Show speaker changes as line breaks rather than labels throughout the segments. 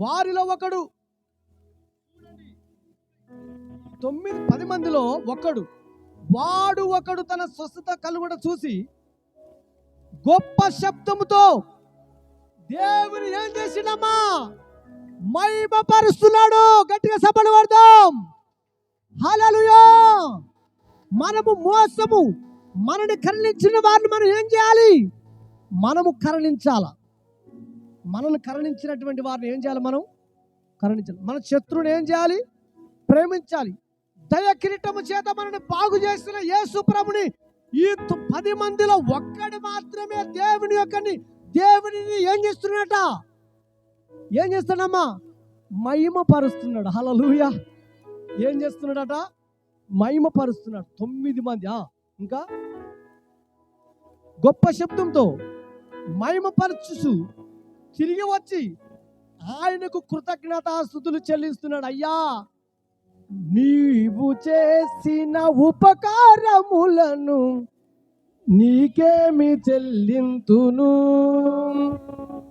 వారిలో ఒకడు. తొమ్మిది పది మందిలో ఒకడు. వాడు ఒకడు తన స్వస్థత కలుగుట చూసి గొప్ప శబ్దముతో దేవుని ఏం చేసినమ్మా మహిమపరుస్తున్నాడు. గట్టిగా సపడి పడదాం హలలుయో మనము మోసము మనని కరణించిన వారిని మనం ఏం చేయాలి? మనము కరణించాలా? మనల్ని కరణించినటువంటి వారిని ఏం చేయాలి మనం? కరణించాలి. మన శత్రువుని ఏం చేయాలి? ప్రేమించాలి. దయ కిరీటము చేత మనని బాగు చేసిన యేసుప్రభుని ఈ పది మందిలో ఒక్కడి మాత్రమే దేవుని యొక్కని దేవునిని ఏం చేస్తున్నాడట? ఏం చేస్తున్నాడమ్మా? మహిమ పరుస్తున్నాడు హలలుయ ఏం చేస్తున్నాడట? మహిమ పరుస్తున్నాడు తొమ్మిది మంది ఇంకా? గొప్ప శబ్దంతో మహిమపరచు తిరిగి వచ్చి ఆయనకు కృతజ్ఞతాస్థుతులు చెల్లిస్తున్నాడు. అయ్యా నీవు చేసిన ఉపకారములను నీకేమి చెల్లింతును?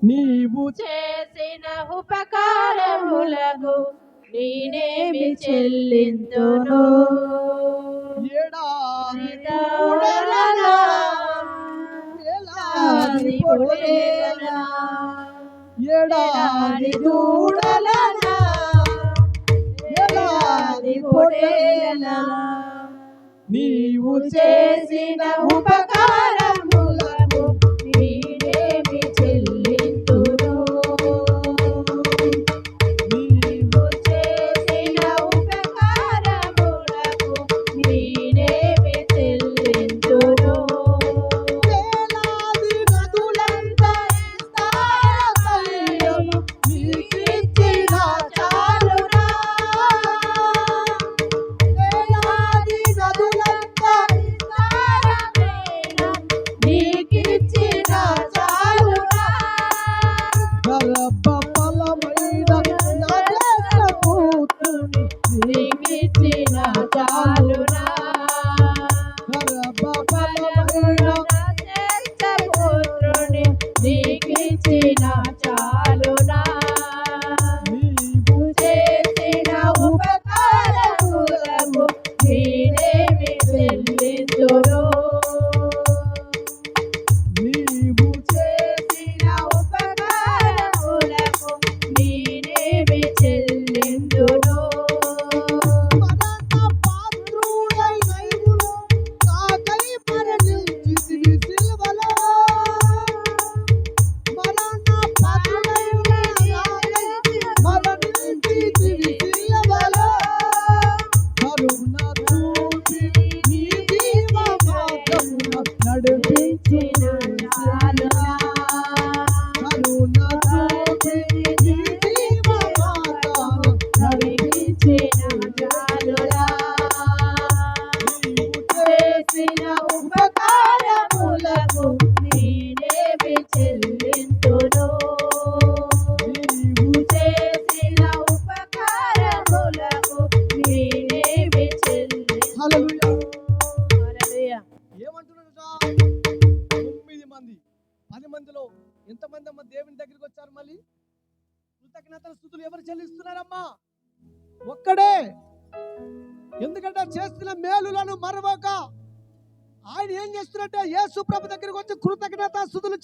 నీవు
చేసిన ఉపకారములకు నేనేమి చెల్లింతును?
ఏడాది
ఎడారి
ఏలాది
పొడేలనా, పొడేలనా,
నీవు
చేసిన ఉపకారములకు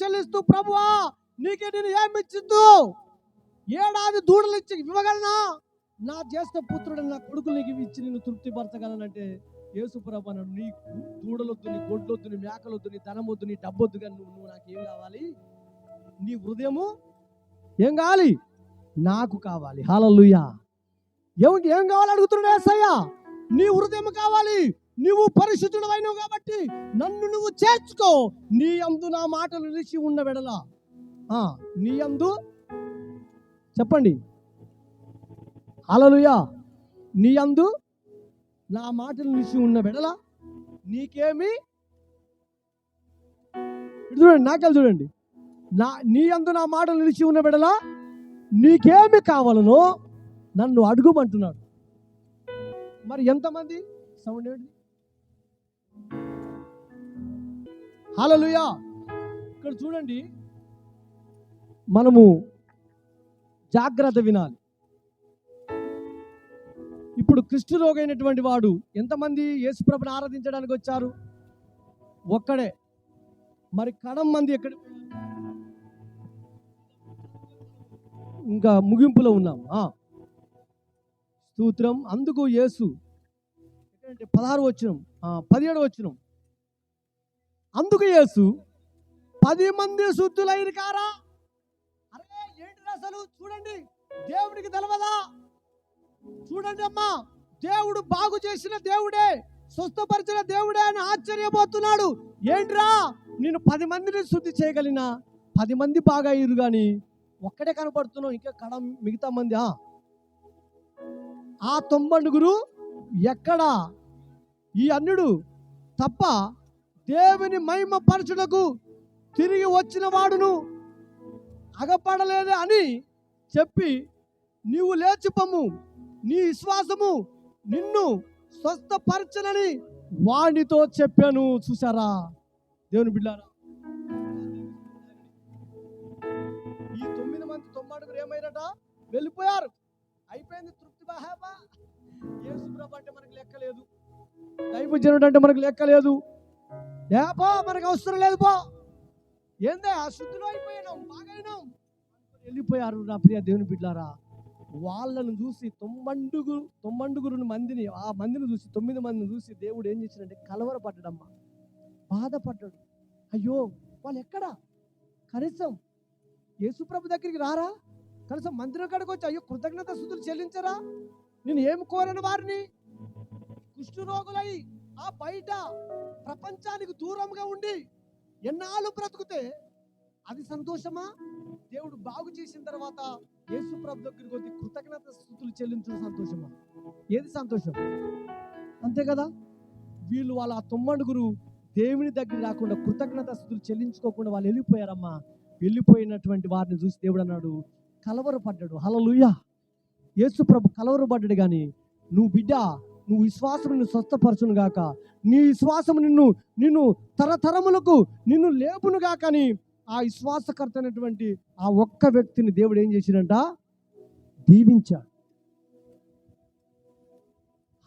చెల్లిస్తూ ప్రభువా నీకే నేను ఏమి ఏడాది దూడలు ఇచ్చి ఇవ్వగలనా? నా జ్యేష్ఠ పుత్రుడు నా కొడుకులు నీకు ఇచ్చి నేను తృప్తిపరచగలనంటే యేసు ప్రభు అన్నాడు. నీ దూడలొద్దు నీ గొడ్లొద్దు నీ మేకలొద్దు నీ ధనమొద్దు నీ డబ్బొద్దు కానీ నువ్వు నువ్వు నాకు ఏం కావాలి? నీ హృదయము ఏం కావాలి? నాకు కావాలి. హాలలుయా ఏమిటి ఏం కావాలి అడుగుతున్నాడు ఏసయ్య? నీ హృదయం కావాలి. నువ్వు పరిశుద్ధుడమైనవు కాబట్టి నన్ను నువ్వు చేర్చుకో. నీ అందు నా మాటలు నిలిచి ఉన్న వెడల. నీ అందు చెప్పండి. అలలుయా నీ అందు నా మాటలు నిలిచి ఉన్న వెడల. నీకేమి? చూడండి నాకెళ్ళి చూడండి. నా నీ అందు నా మాటలు నిలిచి ఉన్న వెడల. నీకేమి కావాలనో నన్ను అడుగుమంటున్నాడు. మరి ఎంతమంది? సౌండ్ ఏంటి హలలుయా. ఇక్కడ చూడండి. మనము జాగ్రత్త వినాలి. ఇప్పుడు కృష్ణరోగైనటువంటి వాడు ఎంతమంది యేసుప్రభుని ఆరాధించడానికి వచ్చారు? ఒక్కడే. మరి కడం మంది ఎక్కడ? ఇంకా ముగింపులో ఉన్నాం. ఆ. స్తోత్రం. అందుకు యేసు. పదహారు వచ్చినం పదిహేడు వచ్చినం అందుకు యేసు పది మంది శుద్ధులైన కారా? అరే ఏంటి అసలు? చూడండి దేవుడికి తెలవదా? చూడండి అమ్మా దేవుడు బాగు చేసిన దేవుడే స్వస్థపరిచిన దేవుడే అని ఆశ్చర్యపోతున్నాడు. ఏంట్రా? నేను పది మందిని శుద్ధి చేయగలిగిన? పది మంది బాగా అయ్యారు కానీ ఒక్కడే కనపడుతున్నావు ఇంకా కడ మిగతా మంది ఆ. ఆ తొంబండుగురు ఎక్కడా? ఈ అన్నుడు తప్ప దేవుని మహిమ పరచుటకు తిరిగి వచ్చిన వాడును అగపడలేదే అని చెప్పి నీవు లేచిపము నీ విశ్వాసము నిన్ను స్వస్థపరచనని వాణితో చెప్పాను. చూసారా దేవుని బిడ్డారా ఈ తొమ్మిది మంది తొమ్మిడుగురు ఏమైనట వెళ్ళిపోయారు. అయిపోయింది తృప్తి బాహాబా యేసు ప్రభు అంటే మనకు లెక్కలేదు. దైవజనుడు అంటే మనకు లెక్కలేదు. ఏపో మనకు అవసరం లేదు పో. ఏందే ఆ అయిపోయినాం బాగైనాం వెళ్ళిపోయారు నా ప్రియ దేవుని బిడ్డారా. వాళ్ళను చూసి తొమ్మండుగురు తొమ్మండుగురు మందిని ఆ మందిని చూసి తొమ్మిది మందిని చూసి దేవుడు ఏం చేసినంటే కలవరపడ్డాడమ్మా. బాధపడ్డాడు. అయ్యో వాళ్ళు ఎక్కడా? కనీసం యేసుప్రభు దగ్గరికి రారా? కనీసం మందిరం కాడికి వచ్చి అయ్యో కృతజ్ఞత స్థుతులు చెల్లించరా? నేను ఏమి కోరని వారిని? కుష్ఠరోగులై ఆ బయట ప్రపంచానికి దూరంగా ఉండి ఎన్నాళ్ళు బ్రతుకుతే అది సంతోషమా? దేవుడు బాగు చేసిన తర్వాత యేసు ప్రభు దగ్గరికి వచ్చి కృతజ్ఞత స్థుతులు చెల్లించడం సంతోషమా? ఏది సంతోషం? అంతే కదా? వీళ్ళు వాళ్ళ ఆ దేవుని దగ్గర రాకుండా కృతజ్ఞత స్థుతులు చెల్లించుకోకుండా వాళ్ళు వెళ్ళిపోయారమ్మా. వెళ్ళిపోయినటువంటి వారిని చూసి దేవుడు అన్నాడు కలవరపడ్డాడు. హలలుయా యేసు ప్రభు కలవరపడ్డాడు కానీ నువ్వు బిడ్డ నువ్వు విశ్వాసం నిన్ను స్వస్థపరచును గాక. నీ విశ్వాసం నిన్ను నిన్ను తరతరములకు నిన్ను లేపును గాక అని ఆ విశ్వాసకర్త అయినటువంటి ఆ ఒక్క వ్యక్తిని దేవుడు ఏం చేసినంట దీవించాడు.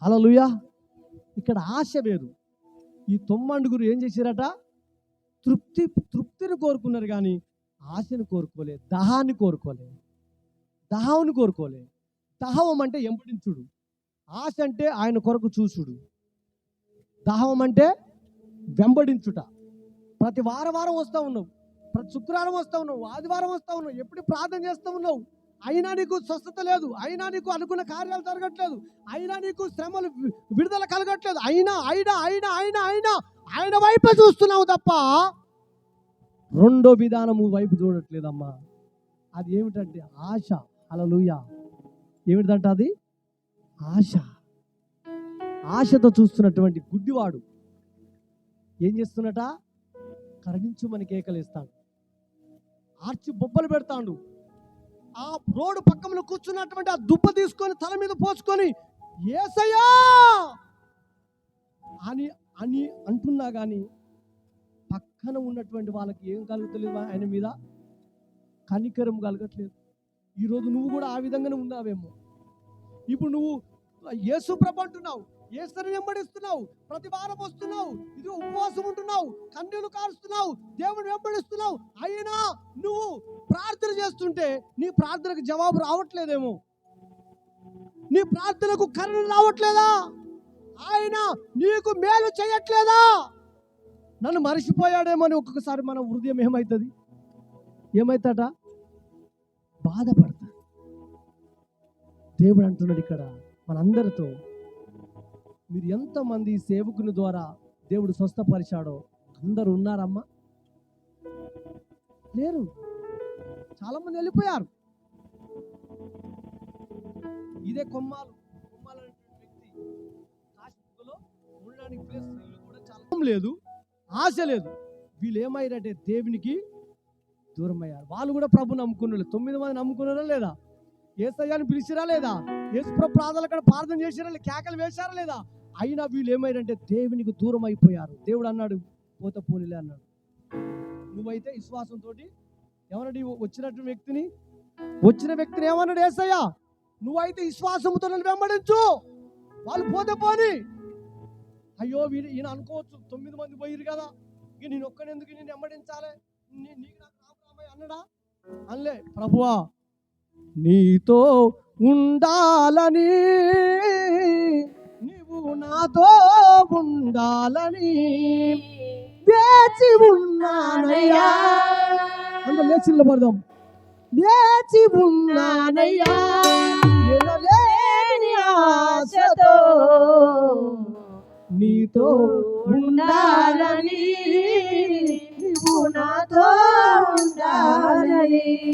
హలలుయా ఇక్కడ ఆశ వేరు ఈ తొమ్మండుగురు ఏం చేశారట తృప్తి తృప్తిని కోరుకున్నారు కానీ ఆశను కోరుకోలే దహాన్ని కోరుకోలే. దహాన్ని కోరుకోలే. దహవం అంటే ఎంపడించుడు ఆశ అంటే ఆయన కొరకు చూసుడు. దాహం అంటే వెంబడించుట. ప్రతి వారం వారం వస్తూ ఉన్నావు. ప్రతి శుక్రవారం వస్తూ ఉన్నావు. ఆదివారం వస్తూ ఉన్నావు. ఎప్పుడు ప్రార్థన చేస్తూ ఉన్నావు? అయినా నీకు స్వస్థత లేదు. అయినా నీకు అనుకున్న కార్యాలు జరగట్లేదు. అయినా నీకు శ్రమలు విడుదల కలగట్లేదు. అయినా అయినా అయినా అయినా అయినా ఆయన వైపే చూస్తున్నావు తప్ప రెండో విధానము వైపు చూడట్లేదమ్మా. అది ఏమిటంటే ఆశ. అలలుయ ఏమిటంట అది? ఆశ. ఆశతో చూస్తున్నటువంటి గుడ్డివాడు ఏం చేస్తున్నట? కరణించు మన కేకలేస్తాడు ఆర్చి బొబ్బలు పెడతాడు. ఆ రోడ్డు పక్కన కూర్చున్నటువంటి ఆ దుబ్బ తీసుకొని తల మీద పోసుకొని ఏసయ్యా! అని అని అంటున్నా కానీ పక్కన ఉన్నటువంటి వాళ్ళకి ఏం కలుగుతలేదు ఆయన మీద? కనికరం కలగట్లేదు. ఈరోజు నువ్వు కూడా ఆ విధంగానే ఉన్నావేమో. ఇప్పుడు నువ్వు యేసు ప్రభు అంటున్నావు. ఏసుని వెంబడిస్తున్నావు. ప్రతి వారం వస్తున్నావు. ఇది ఉపవాసం ఉంటున్నావు. కన్నీళ్ళు కారుస్తున్నావు. దేవుని వెంబడిస్తున్నావు. అయినా నువ్వు ప్రార్థన చేస్తుంటే నీ ప్రార్థనకు జవాబు రావట్లేదేమో. నీ ప్రార్థనకు కరుణ రావట్లేదా? ఆయన నీకు మేలు చేయట్లేదా? నన్ను మరిచిపోయాడేమో అని ఒక్కొక్కసారి మన హృదయం ఏమవుతుంది ఏమవుతాట బాధపడతా. దేవుడు అంటున్నాడు ఇక్కడ. మనందరితో మీరు ఎంతమంది సేవకుని ద్వారా దేవుడు స్వస్థపరిచాడో అందరూ ఉన్నారమ్మా? లేరు. చాలామంది వెళ్ళిపోయారు. ఇదే కొమ్మాలు. కొమ్మాలు ఉండడానికి ప్లేస్ కూడా చాలా లేదు. ఆశ లేదు. వీళ్ళు ఏమయ్యారంటే దేవునికి దూరం అయ్యారు వాళ్ళు కూడా ప్రభు నమ్ముకున్నారు తొమ్మిది మంది నమ్ముకున్నారా లేదా? ఏసయ్యాన్ని పిలిచిరా లేదా? యేసుప్రభు ప్రార్థన అక్కడ ప్రార్థన చేసిరా లేదా? కేకలు వేశారా లేదా? అయినా వీళ్ళు ఏమైందంటే దేవునికి దూరం అయిపోయారు. దేవుడు అన్నాడు పోత పోనీలే అన్నాడు. నువ్వైతే విశ్వాసంతో ఎవరండి వచ్చినట్టు వ్యక్తిని? వచ్చిన వ్యక్తిని ఏమన్నాడు ఏసయ్యా? నువ్వైతే విశ్వాసంతో నన్ను వెంబడించు. వాళ్ళు పోతే పోని. అయ్యో వీడు ఈయన అనుకోవచ్చు తొమ్మిది మంది పోయిరు కదా. ఇక నేను ఒక్కనెందుకు నేను వెంబడించాలి? నీకు నాకు రామయ్య అన్నడా? అనలే ప్రభువా నీతో ఉండాలని నీవు నాతో ఉండాలని లేచి ఉన్నానయ్యా. అంత లేచి నిలబడదాం. లేచి ఉన్నానయ్యా. ఎనలేని ఆశతో నీతో ఉండాలని నీవు నాతో ఉండాలని.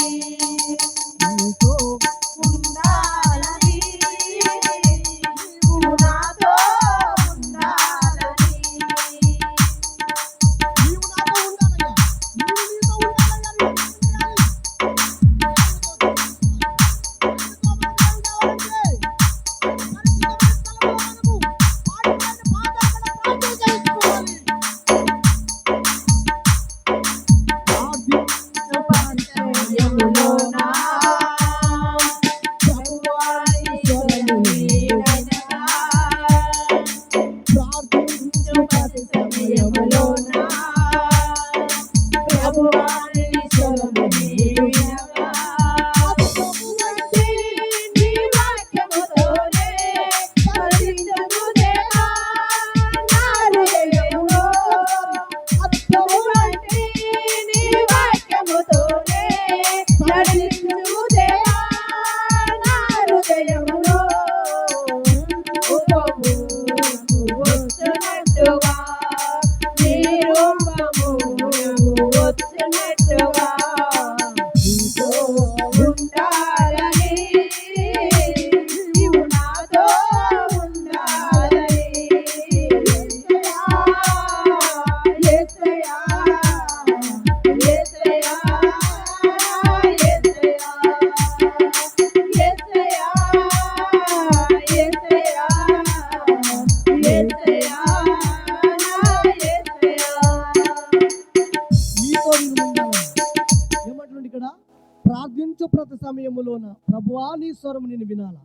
స్వరం నేను వినాలా?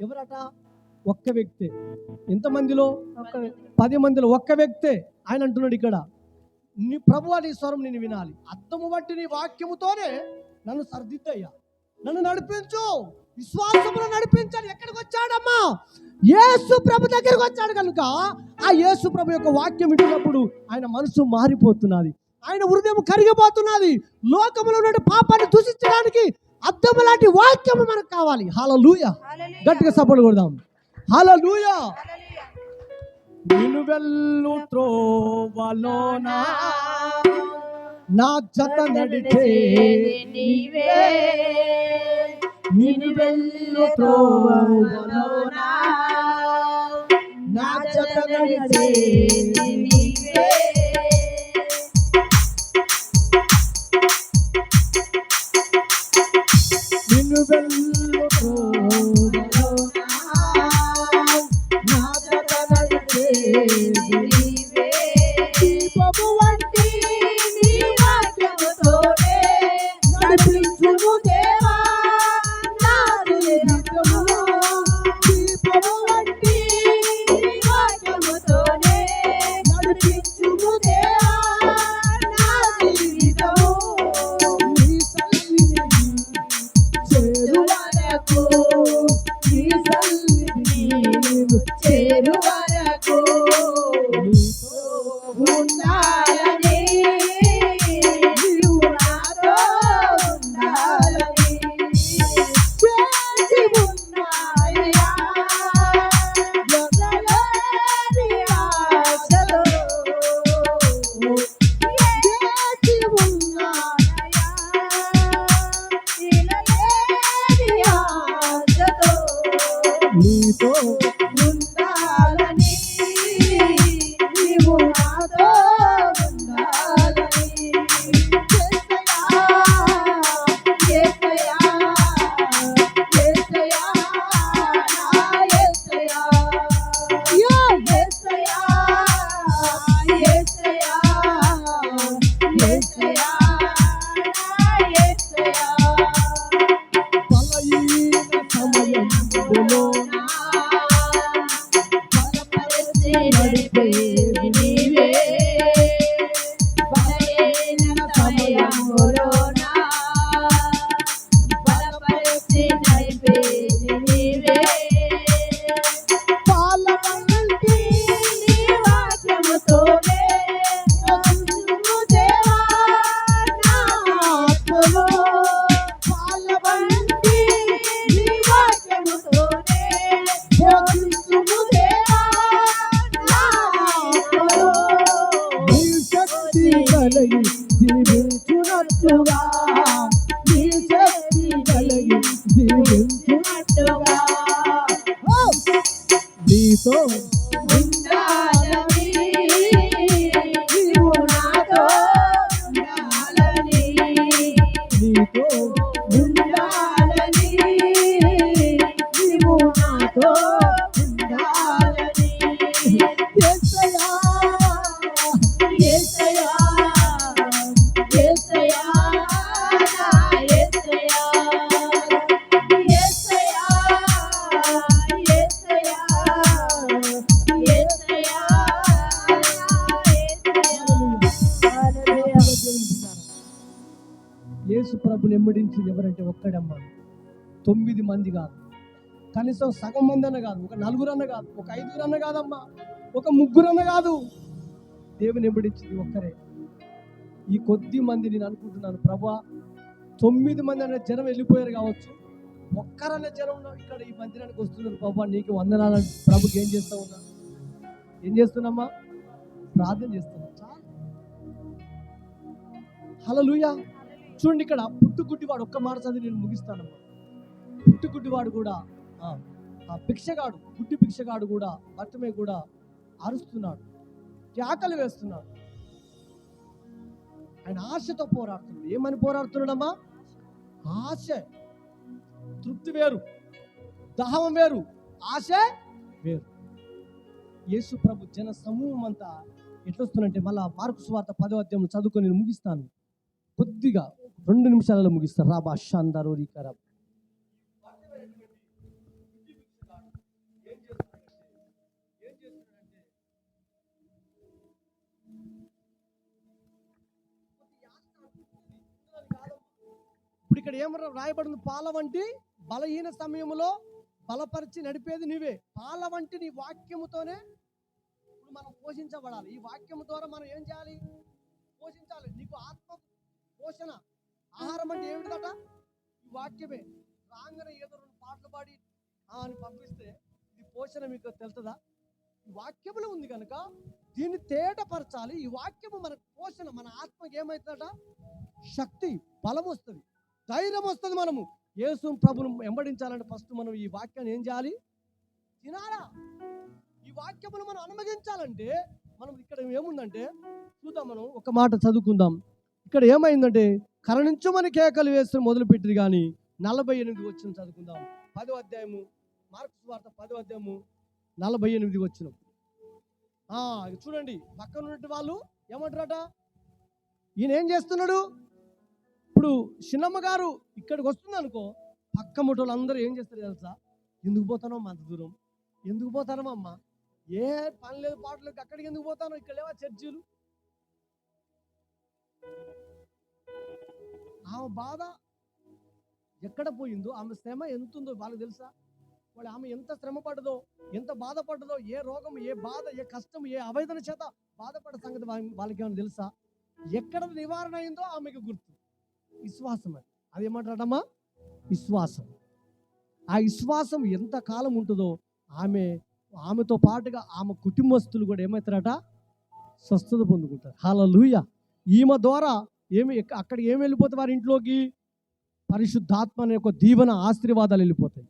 ఎవరట? ఒక్క వ్యక్తే. ఎంతమందిలో? పది మందిలో ఒక్క వ్యక్తే ఆయన అంటున్నాడు ఇక్కడ. నీ ప్రభువా నీ స్వరం నేను వినాలి. అర్థము బట్టి నీ వాక్యముతోనే నన్ను సర్దిద్దయ్యా. నన్ను నడిపించు. విశ్వాసములో నడిపించాలి. ఎక్కడికి వచ్చాడమ్మా? యేసు ప్రభు దగ్గరికి వచ్చాడు కనుక ఆ యేసు ప్రభు యొక్క వాక్యం వింటున్నప్పుడు ఆయన మనసు మారిపోతున్నది. ఆయన హృదయం కరిగిపోతున్నది. లోకములో ఉన్న పాపాన్ని దూషించడానికి అద్దము లాంటి వాక్యం మనకు కావాలి. హల్లెలూయా గట్టిగా సపోర్ట్ కొడదాం. హల్లెలూయా నిన్ను వెళ్ళు త్రోవలోనా. నా జత నడిచే
నీవే. నిన్ను వెళ్ళు త్రోవలోన. నా జత నడిచే నీవే.
నిన్ను
love.
యేసు ప్రభుని ఎమ్మడించింది ఎవరంటే ఒక్కడమ్మ. తొమ్మిది మంది కాదు. కనీసం సగం మంది అన్న కాదు ఒక నలుగురు అన్న కాదు ఒక ఐదుగురు అన్న కాదమ్మా. ఒక ముగ్గురు అన్న కాదు. దేవుని ఎమ్మడించింది ఒక్కరే. ఈ కొద్ది మంది నేను అనుకుంటున్నాను ప్రభా తొమ్మిది మంది అనే జనం వెళ్ళిపోయారు కావచ్చు. ఒక్కరన్న జనం ఉన్న ఇక్కడ ఈ మందిరానికి వస్తున్నారు ప్రభా నీకు వందనాలని ప్రభుకి ఏం చేస్తా ఉన్నా? ఏం చేస్తున్నామ్మా? ప్రార్థన చేస్తున్నా. Hello hallelujah. చూడండి ఇక్కడ పుట్టుగుడ్డివాడు ఒక్క మాట చదివి నేను ముగిస్తాను. పుట్టుగుడ్డివాడు కూడా ఆ, భిక్షగాడు గుడ్డి భిక్షగాడు కూడా భర్తమే కూడా అరుస్తున్నాడు కేకలు వేస్తున్నాడు. ఆయన ఆశతో పోరాడుతున్నాడు. ఏమని పోరాడుతున్నాడమ్మా? ఆశ. తృప్తి వేరు. దహం వేరు. ఆశ వేరు. యేసు ప్రభు జన సమూహం అంతా ఎట్లొస్తుందంటే మళ్ళా మార్కు స్వార్థ పదో అధ్యాయం చదువుకొని నేను ముగిస్తాను. కొద్దిగా రెండు నిమిషాలలో ముగిస్తారు రాబా షాందారు రీకారా ఇప్పుడు ఇక్కడ ఏమన్నా రాయబడింది? పాల వంటి బలహీన సమయంలో బలపరిచి నడిపేది నువ్వే పాల వంటి నీ వాక్యముతోనే ఇప్పుడు మనం పోషించబడాలి. ఈ వాక్యము ద్వారా మనం ఏం చేయాలి? పోషించాలి. నీకు ఆత్మ పోషణ ఆహారం అంటే ఏమిటట? ఈ వాక్యమే. రాగానే ఏదో రెండు పాటలు పాడి అని పంపిస్తే ఇది పోషణ మీకు తెలుస్తుందా ఈ వాక్యములో ఉంది కనుక దీన్ని తేటపరచాలి. ఈ వాక్యము మన పోషణ మన ఆత్మకి ఏమవుతుందట శక్తి బలం వస్తుంది. ధైర్యం వస్తుంది మనము. యేసు ప్రభును వెంబడించాలంటే ఫస్ట్ మనం ఈ వాక్యాన్ని ఏం చేయాలి? తినాలా ఈ వాక్యమును మనం అనుమతించాలంటే మనం ఇక్కడ ఏముందంటే చూద్దాం మనం ఒక మాట చదువుకుందాం. ఇక్కడ ఏమైందంటే కరణించమని కేకలు వేస్తూ మొదలుపెట్టింది కానీ నలభై ఎనిమిది వచ్చిన చదువుకుందాం. పదో అధ్యాయము మార్క్స్ వార్త పదో అధ్యాయము నలభై ఎనిమిది వచ్చిన. చూడండి పక్కన ఉన్నట్టు వాళ్ళు ఏమంటారట? ఈయన ఏం చేస్తున్నాడు? ఇప్పుడు చిన్నమ్మ గారు ఇక్కడికి వస్తుంది అనుకో పక్క ముఠోళ్ళు అందరూ ఏం చేస్తారు తెలుసా? ఎందుకు పోతానో అంత దూరం. ఎందుకు పోతానో అమ్మ? ఏ పని లేదు పాటలు అక్కడికి ఎందుకు పోతానో? ఇక్కడ లేవా చర్చీలు? ఆమె బాధ ఎక్కడ పోయిందో ఆమె శ్రమ ఎంత ఉందో వాళ్ళకి తెలుసా? వాళ్ళు ఆమె ఎంత శ్రమ పడదో ఎంత బాధపడ్డదో ఏ రోగం ఏ బాధ ఏ కష్టం ఏ అవేదన చేత బాధపడే సంగతి వాళ్ళకి ఏమైనా తెలుసా? ఎక్కడ నివారణ అయిందో ఆమెకు గుర్తు. విశ్వాసం అది. అది విశ్వాసం. ఆ విశ్వాసం ఎంత కాలం ఉంటుందో ఆమె ఆమెతో పాటుగా ఆమె కుటుంబస్తులు కూడా ఏమవుతారట స్వస్థత పొందుకుంటారు. హల్లెలూయా. ఈమె ద్వారా ఏమి ఎక్క- అక్కడికి ఏమి వెళ్ళిపోతే వారి ఇంట్లోకి? పరిశుద్ధాత్మ అనే ఒక దీవెన ఆశీర్వాదాలు వెళ్ళిపోతాయి.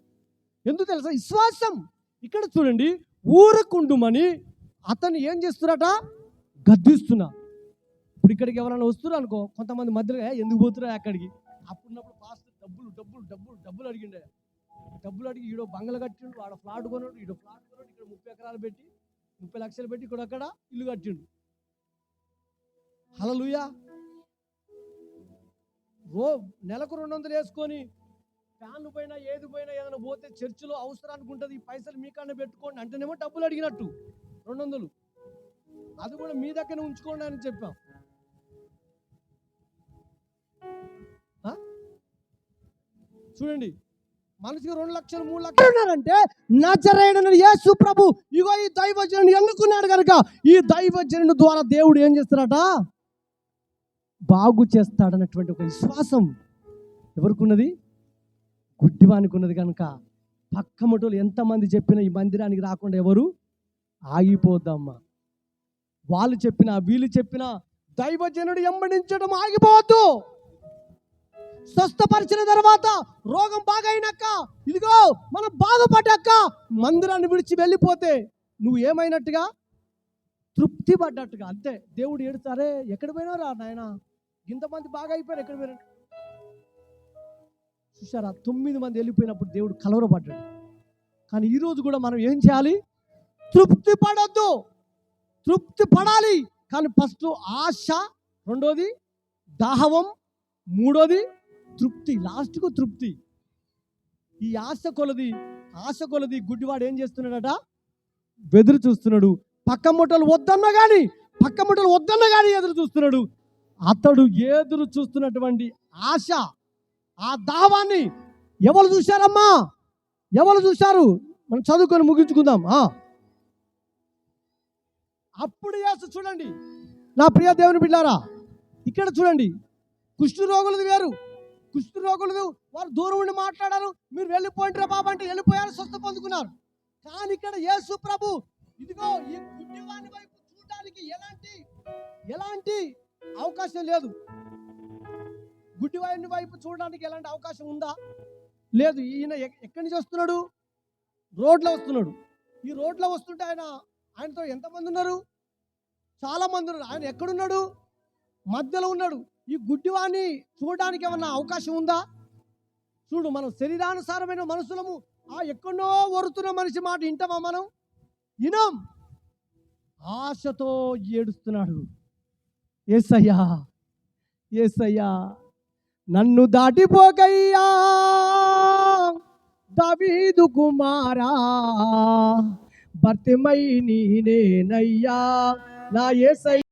ఎందుకు తెలుసా? విశ్వాసం. ఇక్కడ చూడండి ఊరకుండుమని అతను ఏం చేస్తున్నారట? గద్దిస్తున్నా. ఇప్పుడు ఇక్కడికి ఎవరైనా వస్తున్నారు అనుకో కొంతమంది మధ్యలో ఎందుకు పోతున్నా అక్కడికి? అప్పుడున్నప్పుడు పాస్ట్ డబ్బులు డబ్బులు డబ్బులు డబ్బులు అడిగిండే. డబ్బులు అడిగి ఈడో బంగళ కట్టిండు వాడు ఫ్లాట్ కొన్నాడు ఈడో ఫ్లాట్ కొన్నాడు ఇక్కడ ముప్పై ఎకరాలు పెట్టి ముప్పై లక్షలు పెట్టి ఇక్కడ అక్కడ ఇల్లు కట్టిండు. హలలుయా రో నెలకు రెండు వందలు వేసుకొని ఫ్యాన్లు పోయినా ఏది పోయినా ఏదైనా పోతే చర్చిలో అవసరానికి ఉంటుంది ఈ పైసలు మీకన్నా పెట్టుకోండి అంటేనేమో డబ్బులు అడిగినట్టు. రెండు వందలు. అది కూడా మీ దగ్గర ఉంచుకోండి అని చెప్పాం. చూడండి. మనిషికి రెండు లక్షలు మూడు లక్షలు ఉన్నారంటే నజరేడని యేసు ప్రభు ఇగో ఈ దైవజనుడు ఎన్నుకున్నాడు కనుక ఈ దైవజనుని ద్వారా దేవుడు ఏం చేస్తాడట బాగు చేస్తాడన్నటువంటి ఒక విశ్వాసం ఎవరికున్నది? గుడ్డివానికి ఉన్నది కనుక. పక్క మటులు ఎంతమంది చెప్పినా ఈ మందిరానికి రాకుండా ఎవరు? ఆగిపోద్దమ్మా. వాళ్ళు చెప్పినా వీళ్ళు చెప్పినా దైవజనుడు ఎంబడించడం ఆగిపోవద్దు. స్వస్థపరిచిన తర్వాత రోగం బాగైనాక ఇదిగో మనం బాగుపడ్డాక మందిరాన్ని విడిచి వెళ్ళిపోతే నువ్వు ఏమైనట్టుగా? తృప్తి పడ్డట్టుగా అంతే. దేవుడు ఏడుతారే ఎక్కడ పోయినారు నాయనా? ఇంతమంది బాగా అయిపోయారు ఎక్కడ మీరు చూసారా తొమ్మిది మంది వెళ్ళిపోయినప్పుడు దేవుడు కలవరపడ్డాడు. కానీ ఈరోజు కూడా మనం ఏం చేయాలి? తృప్తి పడద్దు. తృప్తి పడాలి. కానీ ఫస్ట్ ఆశ రెండోది దాహవం మూడోది తృప్తి లాస్ట్కు తృప్తి. ఈ ఆశ కొలది ఆశ కొలది గుడ్డివాడు ఏం చేస్తున్నాడట? బెదురు చూస్తున్నాడు. పక్క ముట్టలు వద్దన్నా కానీ పక్క ముట్టలు వద్దన్నా కానీ ఎదురు చూస్తున్నాడు. అతడు ఎదురు చూస్తున్నటువంటి ఆశ ఆ దావాన్ని ఎవరు చూశారమ్మా? ఎవరు చూశారు? మనం చదువుకొని ముగించుకుందాం. ఆ. అప్పుడు యేసు చూడండి. నా ప్రియ దేవుని బిడ్డారా ఇక్కడ చూడండి. కుష్ఠు రోగులది వేరు. కుష్ఠు రోగులది వారు దూరం ఉండి మాట్లాడారు. మీరు వెళ్ళిపోయింటారా బాబా అంటే వెళ్ళిపోయారు స్వస్థ పొందుకున్నారు. కానీ ఇక్కడ యేసు ప్రభు ఇదిగో ఈ గుడ్డివాని వైపు చూడడానికి ఎలాంటి ఎలాంటి అవకాశం లేదు. గుడ్డివాయుని వైపు చూడడానికి ఎలాంటి అవకాశం ఉందా? లేదు. ఈయన ఎక్కడి నుంచి వస్తున్నాడు? రోడ్లో వస్తున్నాడు. ఈ రోడ్లో వస్తుంటే ఆయన ఆయనతో ఎంతమంది ఉన్నారు? చాలా మంది ఉన్నారు. ఆయన ఎక్కడున్నాడు? మధ్యలో ఉన్నాడు. ఈ గుడ్డివాణ్ణి చూడడానికి ఏమన్నా అవకాశం ఉందా? చూడు మనం శరీరానుసారమైన మనుషులము. ఆ ఎక్కడో వరుతున్న మనిషి మాట వింటామా మనం? వినం ఆశతో ఏడుస్తున్నాడు. ఏసయ్యా ఏసయ్యా నన్ను దాటిపోకయ్యా. దవీదు కుమారా భర్తిమై నీనేనయ్యా. నా ఏసయ్య